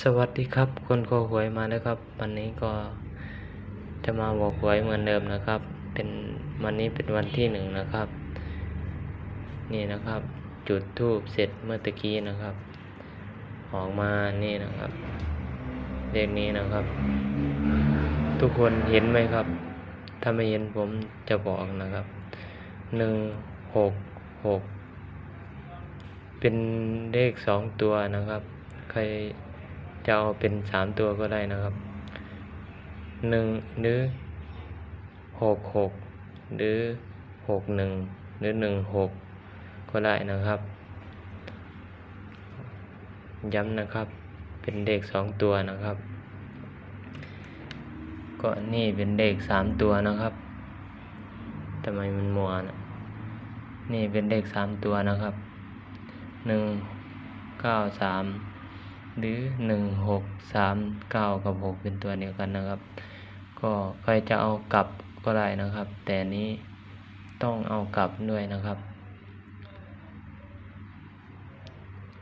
สวัสดีครับคนโคหวยมาแล้วครับ วันนี้ก็จะมาบอกหวยเหมือนเดิมนะครับ เป็นวันนี้เป็นวันที่หนึ่งนะครับ นี่นะครับ จุดทูบเสร็จเมื่อตะกี้นะครับ ออกมานี่นะครับเลขนี้นะครับ ทุกคนเห็นไหมครับ ถ้าไม่เห็นผมจะบอกนะครับหนึ่งหกหกเป็นเลขสองตัวนะครับ ใคร จะเอาเป็นสามตัวก็ได้นะครับหนึ่งหรือหกหกหรือหกหนึ่งหรือหนึ่งหกก็ได้นะครับ ย้ำนะครับเป็นเลขสองตัวนะครับ ก็นี่เป็นเลขสามตัวนะครับทำไมมันมัวนะนี่เป็นเลขสามตัวนะครับหนึ่งเก้าสาม หรือหนึ่งหกสามเก้ากับหกเป็นตัวเดียวกันนะครับ ก็ใครจะเอากลับก็ได้นะครับ แต่นี้ต้องเอากลับด้วยนะครับ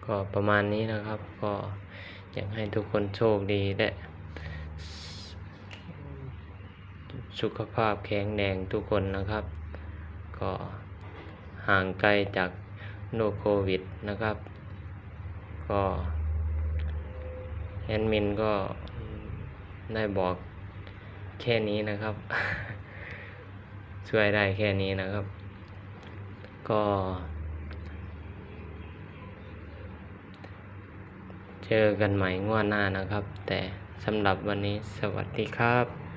ก็ประมาณนี้นะครับ ก็อยากให้ทุกคนโชคดีและสุขภาพแข็งแรงทุกคนนะครับ ก็ห่างไกลจากโรคโควิดนะครับ ก็ แอดมินก็ได้บอกแค่นี้นะครับ ช่วยได้แค่นี้นะครับ ก็ เจอกันใหม่งวดหน้านะครับ แต่สำหรับวันนี้สวัสดีครับ